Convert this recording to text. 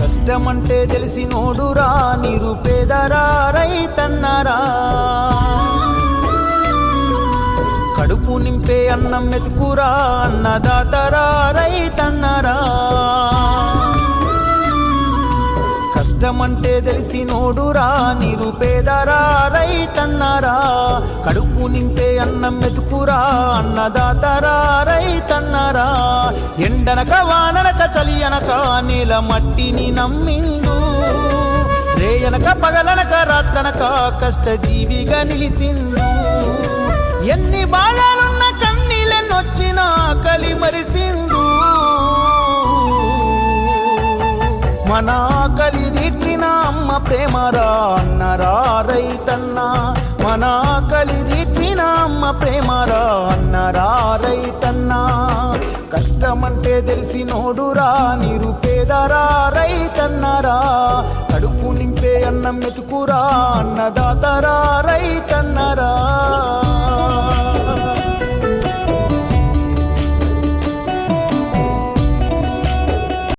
కష్టమంటే తెలిసి నోడురా నిరుపేదరా రైతన్నరా. కడుపు నింపే అన్నం మెతుకురా అన్నదాతరా రైతన్నరా. కష్టమంటే తెలిసి నోడురా నిరుపేదరా రైతన్నరా. కడుపు నింపే అన్నం మెతుకురా అన్నదాతరా రైతన్న ఎండనక వాననక చలి అనక నేల మట్టిని నమ్మిండు. రేయనక పగలనక రాత్రనక కష్టజీవిగా నిలిసిండు. ఎన్ని బాధలున్న కన్నీళ్ళనొచ్చినా కలి మరిసిండు. మన కలి తీర్చిన అమ్మ ప్రేమరా అన్నరా రైతన్న. మన కలి తీర్చిన అమ్మ ప్రేమరా అన్నరా రైతన్నా. కష్టమంటే తెలిసి నోడురా నిరుపేదరా రైతన్నరా. కడుపు నింపే అన్నం మెతుకురా అన్నదాతరా రైతన్నరా